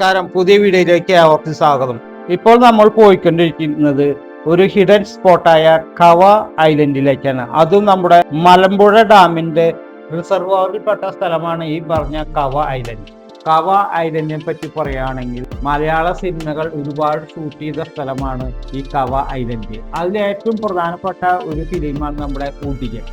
നമസ്കാരം പുതിയ വീഡിയോയിലേക്ക് അവർക്ക് സ്വാഗതം. ഇപ്പോൾ നമ്മൾ പോയിക്കൊണ്ടിരിക്കുന്നത് ഒരു ഹിഡൻ സ്പോട്ടായ കവ ഐലൻഡിലേക്കാണ് അതും നമ്മുടെ മലമ്പുഴ ഡാമിന്റെ റിസർവറിൽപ്പെട്ട സ്ഥലമാണ് ഈ പറഞ്ഞ കവ ഐലൻഡ് കവ ഐലൻഡിനെ പറ്റി പറയുകയാണെങ്കിൽ മലയാള സിനിമകൾ ഒരുപാട് ഷൂട്ട് ചെയ്ത സ്ഥലമാണ് ഈ കവ ഐലൻഡ് അതിൽ ഏറ്റവും പ്രധാനപ്പെട്ട ഒരു ഫിലിമാണ് നമ്മുടെ ഊട്ടികൻ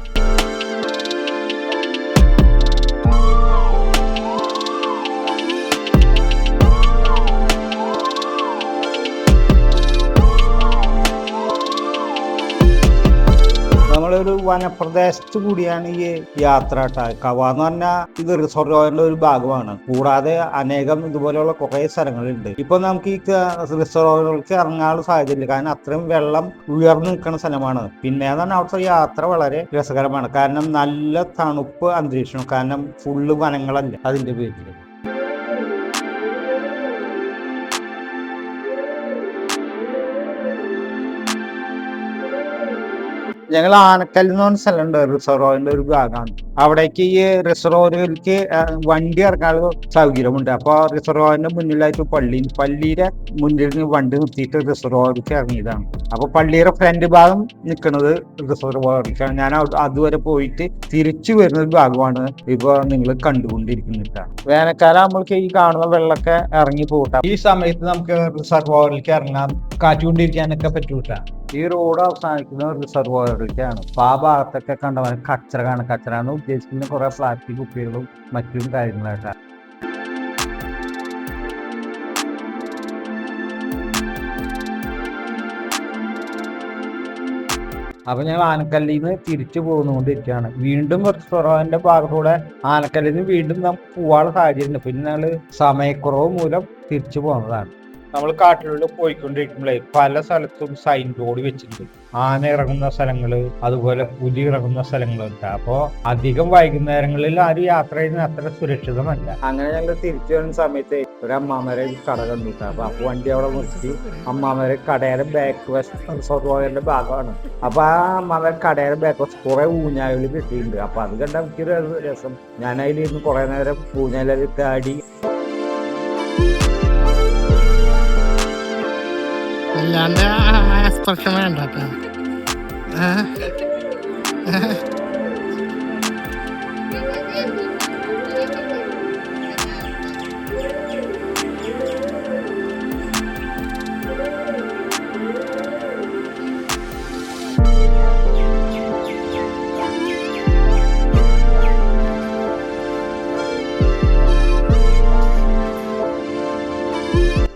നമ്മളൊരു വനപ്രദേശത്ത് കൂടിയാണ് ഈ യാത്ര കവ എന്ന് പറഞ്ഞാൽ ഇത് റിസോർട്ടിന്റെ ഒരു ഭാഗമാണ്. കൂടാതെ അനേകം ഇതുപോലെയുള്ള കുറെ സ്ഥലങ്ങളുണ്ട്. ഇപ്പൊ നമുക്ക് ഈ റിസോർട്ടുകൾക്ക് ഇറങ്ങാനുള്ള സാഹചര്യം കാരണം അത്രയും വെള്ളം ഉയർന്നു നിൽക്കുന്ന സ്ഥലമാണ്. പിന്നെ പറഞ്ഞാൽ അവിടുത്തെ യാത്ര വളരെ രസകരമാണ്. കാരണം നല്ല തണുപ്പ് അന്തരീക്ഷം കാരണം ഫുള്ള് വനങ്ങളല്ല അതിന്റെ പേരിൽ ഞങ്ങൾ ആനക്കല്ലെന്ന് പറഞ്ഞ സ്ഥലമുണ്ട് റിസർവോറിന്റെ ഒരു ഭാഗമാണ് അവിടേക്ക് ഈ റിസർവോറിലേക്ക് വണ്ടി ഇറക്കാനുള്ള സൗകര്യമുണ്ട്. അപ്പോൾ റിസർവോറിന്റെ മുന്നിലായിട്ട് പള്ളി പള്ളിയുടെ മുന്നിൽ നിന്ന് വണ്ടി നിർത്തിയിട്ട് റിസർവോറിലേക്ക് ഇറങ്ങിയതാണ്. അപ്പോൾ പള്ളിയുടെ ഫ്രണ്ട് ഭാഗം നിൽക്കുന്നത് റിസർവോറിലേക്കാണ് ഞാൻ അതുവരെ പോയിട്ട് തിരിച്ചു വരുന്ന ഒരു ഭാഗമാണ് ഇപ്പൊ നിങ്ങൾ കണ്ടുകൊണ്ടിരിക്കുന്നില്ല വേനൽക്കാലം നമ്മൾക്ക് ഈ കാണുന്ന വെള്ളമൊക്കെ ഇറങ്ങി പോകട്ടെ ഈ സമയത്ത് നമുക്ക് റിസർവോറിലേക്ക് ഇറങ്ങാൻ കാറ്റുകൊണ്ടിരിക്കാനൊക്കെ പറ്റൂട്ടാ. ഈ റോഡ് അവസാനിക്കുന്ന റിസർവോയറിലേക്കാണ് അപ്പൊ ആ ഭാഗത്തൊക്കെ കണ്ട കച്ചറ കാണും. കച്ചറ എന്ന് ഉദ്ദേശിക്കുന്ന കുറെ പ്ലാസ്റ്റിക് കുപ്പികളും മറ്റും കാര്യങ്ങളായിട്ടാണ് അപ്പൊ ഞങ്ങൾ ആനക്കല്ലിൽ നിന്ന് തിരിച്ചു പോകുന്നുകൊണ്ടിരിക്കുകയാണ് വീണ്ടും കുറച്ച് റിസർവോയറിന്റെ ഭാഗത്തൂടെ ആനക്കല്ലിൽ നിന്ന് വീണ്ടും നമുക്ക് പോകാനുള്ള സാഹചര്യമുണ്ട്. പിന്നെ ഞങ്ങൾ സമയക്കുറവ് മൂലം തിരിച്ചു പോകുന്നതാണ് നമ്മൾ കാട്ടിലൂടെ പോയിക്കൊണ്ടിരിക്കുമ്പോഴേ പല സ്ഥലത്തും സൈൻ ബോർഡ് വെച്ചിട്ടുണ്ട്. ആന ഇറങ്ങുന്ന സ്ഥലങ്ങൾ അതുപോലെ പുലി ഇറങ്ങുന്ന സ്ഥലങ്ങളുണ്ട്. അപ്പോ അധികം വൈകുന്നേരങ്ങളിൽ ആരും യാത്ര ചെയ്യുന്നത് അത്ര സുരക്ഷിതമല്ല. അങ്ങനെ ഞങ്ങൾ തിരിച്ചു വരുന്ന സമയത്ത് ഒരു അമ്മാമരെ കട കണ്ടിട്ട് അപ്പൊ അപ്പൊ വണ്ടി അവിടെ മുറിച്ചിട്ട് അമ്മാമരെ കടയുടെ ബാക്ക് വശം റിസർവോയറിന്റെ ഭാഗമാണ്. അപ്പൊ ആ അമ്മാമരെ കടയുടെ ബാക്ക് വശം കുറെ ഊഞ്ഞാലുകൾ കിട്ടിയിട്ടുണ്ട്. അപ്പൊ അത് കണ്ട എനിക്കൊരു രസം. ഞാൻ അതിലിരുന്ന് കുറെ നേരം ഊഞ്ഞാലിൽ ആടി അല്ലാണ്ട് ആ സ്പർശം വേണ്ട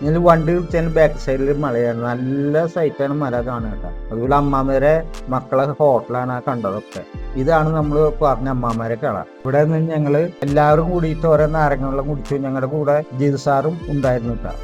ഞാൻ വണ്ടി വിളിച്ചാൽ ബാക്ക് സൈഡിൽ മലയാണ് നല്ല സൈറ്റാണ് മല കാണുക കേട്ടോ. അതുപോലെ അമ്മാമരെ മക്കളെ ഹോട്ടലാണ് ആ കണ്ടതൊക്കെ. ഇതാണ് നമ്മൾ പറഞ്ഞ അമ്മാമരെ കള ഇവിടെ നിന്ന് ഞങ്ങൾ എല്ലാവരും കൂടിയിട്ട് ഓരോ നാരങ്ങളെല്ലാം കുടിച്ചു. ഞങ്ങളുടെ കൂടെ ജീത് ഉണ്ടായിരുന്നു കേട്ടോ.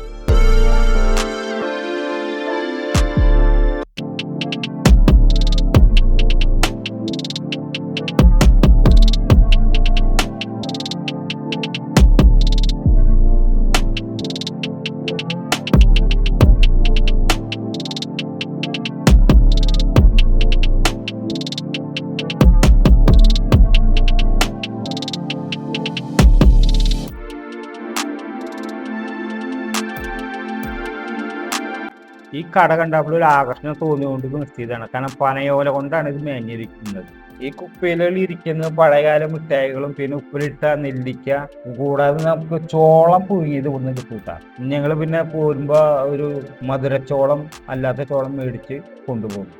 ഈ കട കണ്ടപ്പോൾ ഒരു ആകർഷണം തോന്നിയുകൊണ്ട് നിർത്തിയതാണ്. കാരണം പനയോല കൊണ്ടാണ് ഇത് മേഞ്ഞിരിക്കുന്നത്. ഈ കുപ്പിയിലുകൾ ഇരിക്കുന്ന പഴയകാല മിഠായികളും പിന്നെ ഉപ്പിലിട്ട നെല്ലിക്ക കൂടാതെ നമുക്ക് ചോളം പുഴുങ്ങിയത് ഇവിടുന്ന് കിട്ടൂട്ടാ. ഞങ്ങൾ പിന്നെ പോരുമ്പോ ഒരു മധുരച്ചോളം അല്ലാത്ത ചോളം മേടിച്ച് കൊണ്ടുപോകും.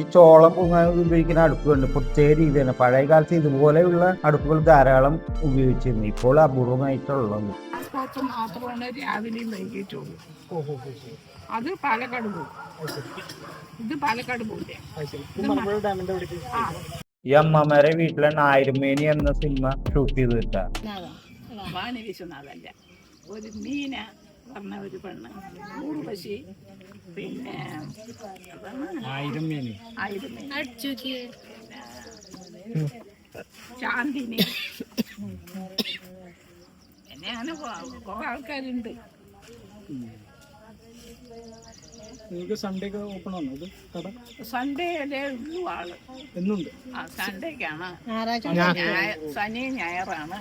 ഈ ചോളം പൊങ്ങാൻ ഉപയോഗിക്കുന്ന അടുപ്പുകളുണ്ട് പ്രത്യേക രീതിയാണ്. പഴയ കാലത്ത് ഇതുപോലെയുള്ള അടുപ്പുകൾ ധാരാളം ഉപയോഗിച്ചിരുന്നു. ഇപ്പോൾ അപൂർവമായിട്ടുള്ളത്. ട്രാൻസ്പോർട്ട് മാത്രമാണ് രാവിലെയും വൈകിട്ടുള്ളൂ അത് പാലക്കാട് പോകും ഇത് പാലക്കാട് പോകില്ല ഈ അമ്മമാരെ വീട്ടിലാണ് ആയിരമേനി എന്ന സിനിമ ഷൂട്ട് ചെയ്ത് കിട്ടാ വിശ്വനാഥല്ല. ഒരു മീന പറഞ്ഞ ഒരു പെണ്ണ്. ഊർവശി പിന്നെ ആയിരം മേനി. ആയിരം പിന്നെ അങ്ങനെ കുറെ ആൾക്കാരുണ്ട്. നിങ്ങൾക്ക് സൺഡേ ഒക്കെ ഓപ്പൺ ആണോ ഇത്? കട? ഉള്ളൂ ആൾ. എന്നുണ്ട്. ആ സൺഡേക്കാണ് ശനി ഞായറാണ്.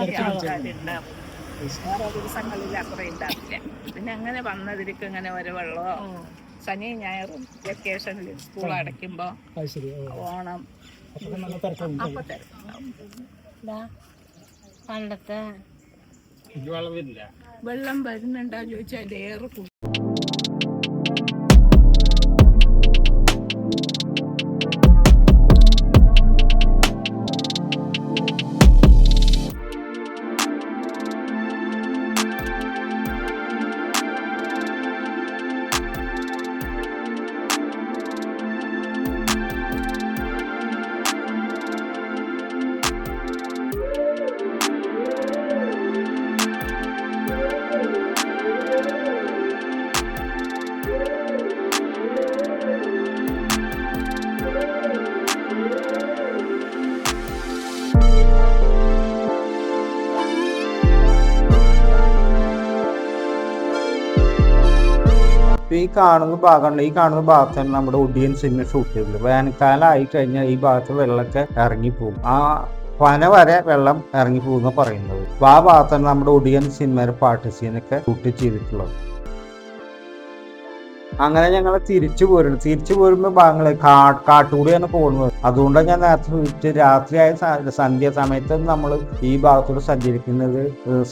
ആൾക്കാരുണ്ടാവും വേറെ ദിവസങ്ങളിൽ അത്ര ഉണ്ടാവില്ല പിന്നെ അങ്ങനെ വന്നതിരിക്കും ഇങ്ങനെ ഒരു വെള്ളമോ ശനി ഞായറും വെക്കേഷനിൽ സ്കൂൾ അടയ്ക്കുമ്പോൾ ഓ. ഓണം. അപ്പൊ പണ്ടത്തെ വെള്ളം വരുന്നുണ്ടോ ചോദിച്ചാൽ ഏറെ ഇപ്പൊ ഈ കാണുന്ന ഭാഗമാണ് ഈ കാണുന്ന ഭാഗത്താണ് നമ്മുടെ ഒഡിയൻ സിനിമ ഷൂട്ട് ചെയ്തത് വേനൽക്കാലം ആയി കഴിഞ്ഞാൽ ഈ ഭാഗത്ത് വെള്ളമൊക്കെ ഇറങ്ങിപ്പോകും ആ പന വരെ വെള്ളം ഇറങ്ങിപ്പോകുന്ന പറയുന്നത്. അപ്പൊ ആ ഭാഗത്താണ് നമ്മുടെ ഒഡിയൻ സിനിമയുടെ പാട്ട് സീനൊക്കെ ഷൂട്ട് ചെയ്തിട്ടുള്ളത്. അങ്ങനെ ഞങ്ങൾ തിരിച്ചു പോരുന്നു. തിരിച്ചു പോരുമ്പോൾ ഭാഗങ്ങൾ കാട്ടുകൂടിയാണ് പോകുന്നത് അതുകൊണ്ടാണ് ഞാൻ നേരത്തെ രാത്രിയായ സന്ധ്യ സമയത്ത് നമ്മൾ ഈ ഭാഗത്തൂടെ സഞ്ചരിക്കുന്നത്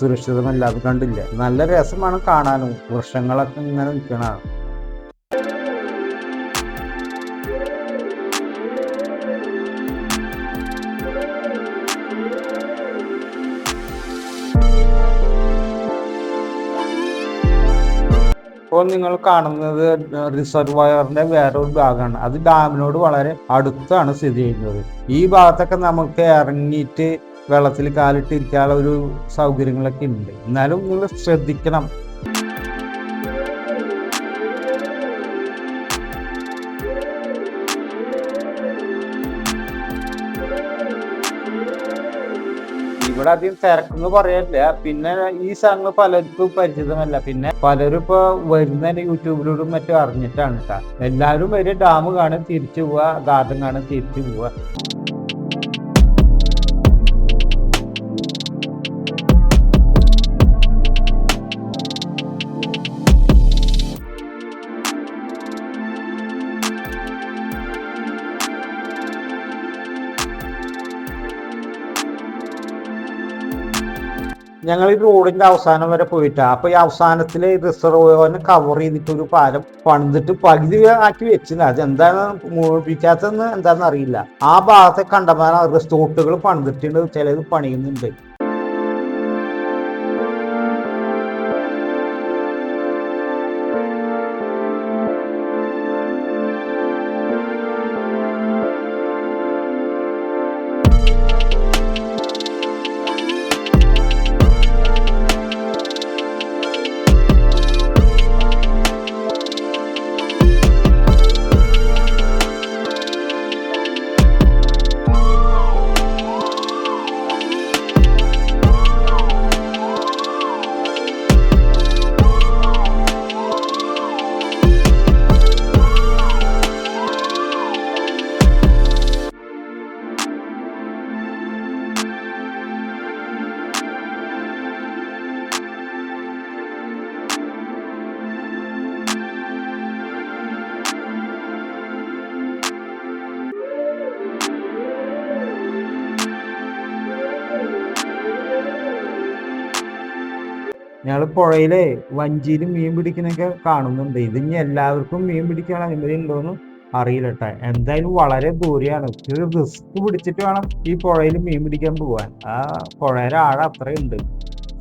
സുരക്ഷിതമല്ലാതെ കണ്ടില്ല. നല്ല രസമാണ് കാണാനും. വൃക്ഷങ്ങളൊക്കെ ഇങ്ങനെ നിൽക്കണതാണ്. ഇപ്പോൾ നിങ്ങൾ കാണുന്നത് റിസർവയറിന്റെ വേറൊരു ഭാഗമാണ്. അത് ഡാമിനോട് വളരെ അടുത്താണ് സ്ഥിതി ചെയ്യുന്നത്. ഈ ഭാഗത്തൊക്കെ നമുക്ക് ഇറങ്ങിയിട്ട് വെള്ളത്തിൽ കാലിട്ടിരിക്കാനുള്ള ഒരു സൗകര്യങ്ങളൊക്കെ ഉണ്ട്. എന്നാലും നിങ്ങൾ ശ്രദ്ധിക്കണം. ഇവിടെ അധികം തിരക്കെന്ന് പിന്നെ ഈ സ്ഥലങ്ങൾ പലർക്കും പരിചിതമല്ല. പിന്നെ പലരും ഇപ്പൊ വരുന്ന യൂട്യൂബിലൂടെ മറ്റും അറിഞ്ഞിട്ടാണ് കേട്ടോ എല്ലാവരും ഒരു ഡാം കാണും തിരിച്ചു പോവുക ഗാർഡൻ കാണും തിരിച്ചു പോവുക ഞങ്ങൾ ഈ റോഡിന്റെ അവസാനം വരെ പോയിട്ടാ. അപ്പൊ ഈ അവസാനത്തിൽ റിസർവോയറിനെ കവർ ചെയ്തിട്ട് ഒരു പാലം പണിതിട്ട് പകുതി ആക്കി വെച്ചില്ല അത് എന്താണ് മുഴിപ്പിക്കാത്തതെന്ന് എന്താണെന്ന് അറിയില്ല. ആ ഭാഗത്തെ കണ്ടമാനം റിസോർട്ടുകൾ പണിതിട്ടുണ്ട്. ചിലത് പണിയുന്നുണ്ട്. ഞങ്ങൾ പുഴയിലെ വഞ്ചിയിൽ മീൻ പിടിക്കുന്നൊക്കെ കാണുന്നുണ്ട്. ഇത് ഇനി എല്ലാവർക്കും മീൻ പിടിക്കാൻ അനുമതി ഉണ്ടോന്ന് അറിയില്ല കേട്ടോ എന്തായാലും വളരെ ദൂരെയാണ്. ഒരു റിസ്ക് പിടിച്ചിട്ട് വേണം ഈ പുഴയിൽ മീൻ പിടിക്കാൻ പോവാൻ. ആ പുഴയുടെ ആഴം അത്രയുണ്ട്.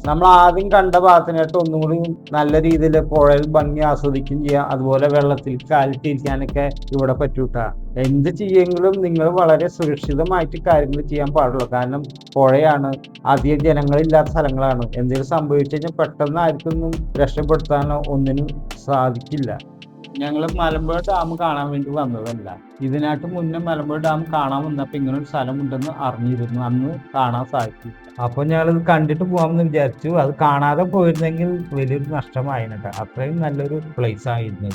നമ്മൾ ആദ്യം കണ്ട ഭാഗത്തിനായിട്ട് ഒന്നും കൂടി നല്ല രീതിയിൽ പുഴയിൽ ഭംഗി ആസ്വദിക്കുകയും ചെയ്യാം. അതുപോലെ വെള്ളത്തിൽ കാലിട്ടിരിക്കാനൊക്കെ ഇവിടെ പറ്റൂട്ടാ. എന്ത് ചെയ്യെങ്കിലും നിങ്ങൾ വളരെ സുരക്ഷിതമായിട്ട് കാര്യങ്ങൾ ചെയ്യാൻ പാടുള്ളൂ. കാരണം പുഴയാണ് അധികം ജനങ്ങളില്ലാത്ത സ്ഥലങ്ങളാണ്. എന്തെങ്കിലും സംഭവിച്ചു കഴിഞ്ഞാൽ പെട്ടെന്ന് ആർക്കൊന്നും രക്ഷപ്പെടുത്താനോ ഒന്നിനും സാധിക്കില്ല. ഞങ്ങൾ മലമ്പുഴ ഡാം കാണാൻ വേണ്ടി വന്നതല്ല. ഇതിനായിട്ട് മുന്നേ മലമ്പുഴ ഡാം കാണാൻ വന്നപ്പോൾ ഇങ്ങനെ ഒരു സ്ഥലം ഉണ്ടെന്ന് അറിഞ്ഞിരുന്നു. അന്ന് കാണാൻ സാധിച്ചു അപ്പൊ ഇത് കണ്ടിട്ട് പോകാമെന്ന് വിചാരിച്ചു. അത് കാണാതെ പോയിരുന്നെങ്കിൽ വലിയൊരു നഷ്ടമായിട്ട് അത്രയും നല്ലൊരു പ്ലേസ് ആയിരുന്നു.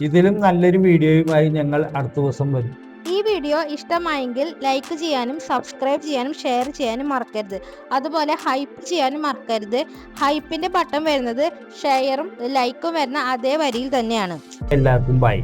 ഇതിലും നല്ലൊരു വീഡിയോയുമായി ഞങ്ങൾ അടുത്ത ദിവസം വരും. ഈ വീഡിയോ ഇഷ്ടമായെങ്കിൽ ലൈക്ക് ചെയ്യാനും സബ്സ്ക്രൈബ് ചെയ്യാനും ഷെയർ ചെയ്യാനും മറക്കരുത്. അതുപോലെ ഹൈപ്പ് ചെയ്യാനും മറക്കരുത്. ഹൈപ്പിന്റെ ബട്ടൺ വരുന്നത് ഷെയറും ലൈക്കും വരുന്ന അതേ വരിയിൽ തന്നെയാണ്. എല്ലാവർക്കും ബൈ